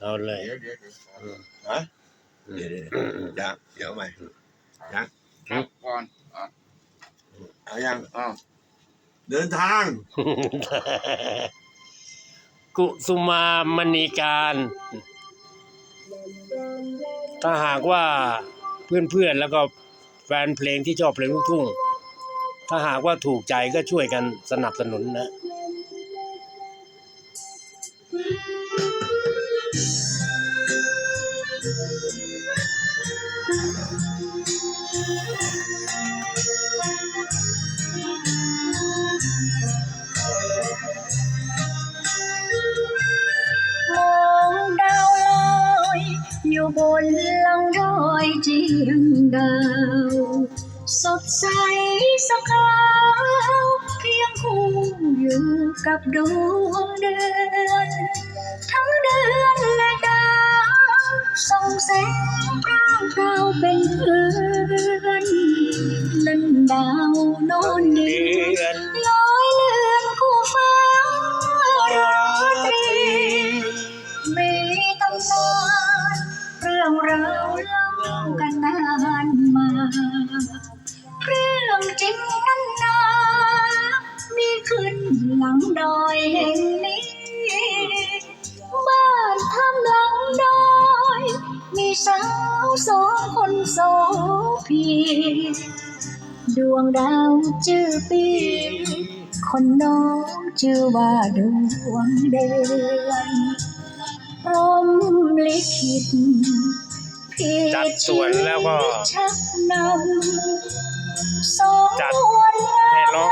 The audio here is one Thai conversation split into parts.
เอาเลยเดี๋ยวเดี๋ยวเดี๋ยวอืมฮะอืมเดี๋ยวเดี๋ยวยังเดี๋ยวใหม่ครับก่อนอะเอายังอ้าวเดินทาง กุสุมามณีการ ถ้าหากว่าเพื่อนๆแล้วก็แฟนเพลงที่ชอบเพลงลูกทุ่ง ถ้าหากว่าถูกใจก็ช่วยกันสนับสนุนนะ บนลังดอยเจียงดาว สดใสสกาวเพียงคู่อยู่กับดวงเดือน ทั้งเดือนและดาวส่องแสงร่างเราเป็นเพื่อนนั่นดาวนอนเดือน รื่องราวเล่ากันนานมา เรื่องจริงนั้นนามีขึ้นหลังดอยแห่งนี้บ้านทำหลังดอย มีสาวสองคนโสพีดวงดาวชื่อปีคนน้องชื่อว่าดวงเดือน พรหมลิขิตพี่จัดสวนแล้วก็ ชักนำสองจัดนวลให้ร้อง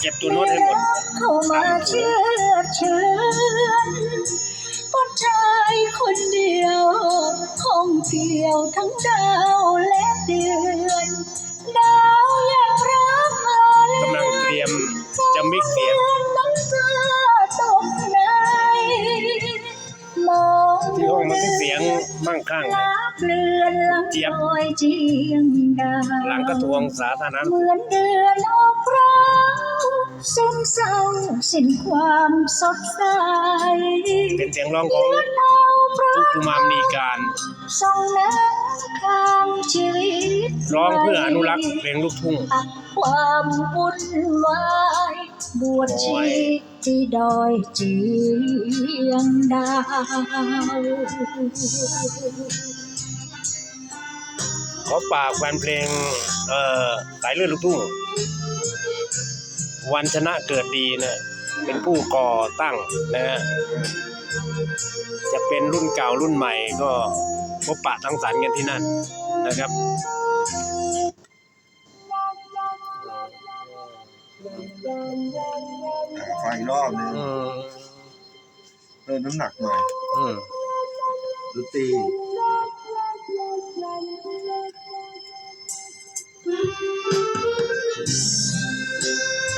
เก็บตัวโน้ตให้หมด เข้ามาเชื่อเชิญผู้ชายคนเดียวห้องเกี่ยวทั้งดาว มั่งคั่งลาเปลือนหลังเจี๊ยบลอยเจียงดาวหลังกระทรวงสาธารณเหสุขมือนเดือนออกร้าวซึมเศร้าสิ้นความสดใสเป็นเสียงร้องของเอาพระกุมามนีการส่องน้ำทางชีวิตร้องเพื่ออนุรักษ์เพลงลูกทุ่งตักความวุ่นวาย บวชชีที่ดอยเจียงดาว ขอฝากแฟนเพลงเอ่อสายเลือดลูกทุ่งวันชนะเกิดดีนะเป็นผู้ก่อตั้งนะฮะจะเป็นรุ่นเก่ารุ่นใหม่ก็พบปะทั้งสรรกันที่นั่นนะครับ อีกรอบนึงอืมเพิ่มน้ำหนักหน่อยอืมดนตรี